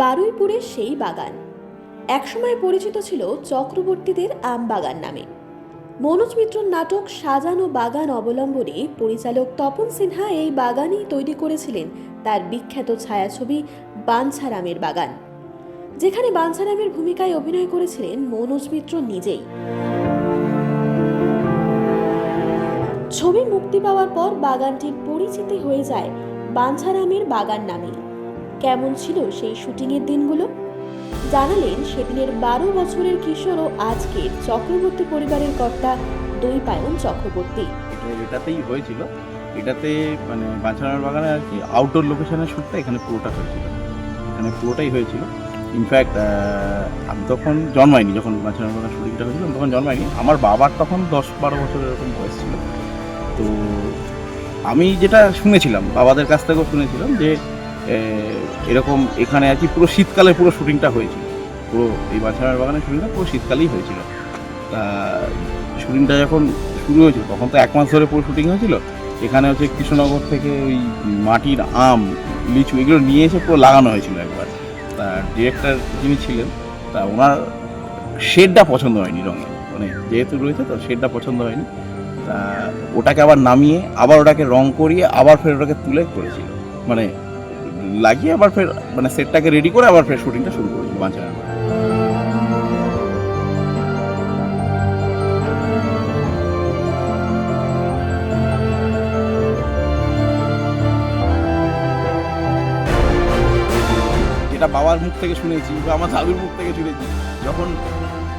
বারুইপুরের সেই বাগান। একসময় পরিচিত ছিল চক্রবর্তীদের আম বাগান নামে। মনোজ মিত্রর নাটক সাজানো বাগান অবলম্বনে পরিচালক তপন সিনহা এই বাগানই তৈরি করেছিলেন তার বিখ্যাত ছায়াছবি বাঞ্ছারামের বাগান, যেখানে বাঞ্ছারামের ভূমিকায় অভিনয় করেছিলেন মনোজ মিত্র নিজেই। ছবি মুক্তি পাওয়ার পর বাগানটির পরিচিতি হয়ে যায় বাঞ্ছারামের বাগান নামে কেমন ছিল সেই শুটিংয়ের দিনগুলো? জানালেন সেদিনের বারো বছরের কিশোর ও আজকের চক্রবর্তী পরিবারের কর্তা দৈপায়ন চক্রবর্তী। এটাতেই হয়েছিল। এটাতে মানে বাঁচানোর বাগানে আর কি আউটডোর লোকেশনের শ্যুটটা এখানে পুরোটা হয়েছিল। এখানে পুরোটাই হয়েছিল। ইনফ্যাক্ট আমি তখন জন্মাইনি যখন বাঁচানোর বাগান শুটিংটা হয়েছিল তখন জন্মাইনি। আমার বাবার তখন দশ বারো বছর এরকম বয়স ছিল। তো আমি যেটা শুনেছিলাম, বাবাদের কাছ থেকেও শুনেছিলাম যে এরকম এখানে আর কি পুরো শীতকালে পুরো শুটিংটা হয়েছিল। পুরো এই বাঁচানোর বাগানের শুটিংটা পুরো শীতকালেই হয়েছিল। তা, শুটিংটা যখন শুরু হয়েছিল, তখন তো এক মাস ধরে পুরো শুটিং হয়েছিল। এখানে হচ্ছে কৃষ্ণনগর থেকে ওই মাটির আম, লিচু এগুলো নিয়ে এসে পুরো লাগানো হয়েছিল একবার। তা, ডিরেক্টর যিনি ছিলেন, তা ওনার শেডটা পছন্দ হয়নি রঙে মানে যেহেতু রয়েছে, তো শেডটা পছন্দ হয়নি। তা, ওটাকে আবার নামিয়ে, আবার ওটাকে রং করিয়ে, আবার ফের ওটাকে তুলে করেছিল। মানে লাগিয়ে আবার ফের মানে সেটটাকে রেডি করে আবার ফের শুটিংটা শুরু করেছিল বাঁচানোর যেটা বাবার মুখ থেকে শুনেছি বা আমার দাদুর মুখ থেকে শুনেছি, যখন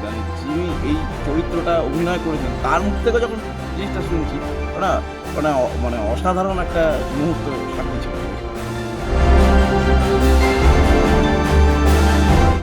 মানে যিনি এই চরিত্রটা অভিনয় করেছেন, তার মুখ থেকে যখন জিনিসটা শুনছি, ওটা মানে মানে অসাধারণ একটা মুহূর্ত সাক্ষী ছিল।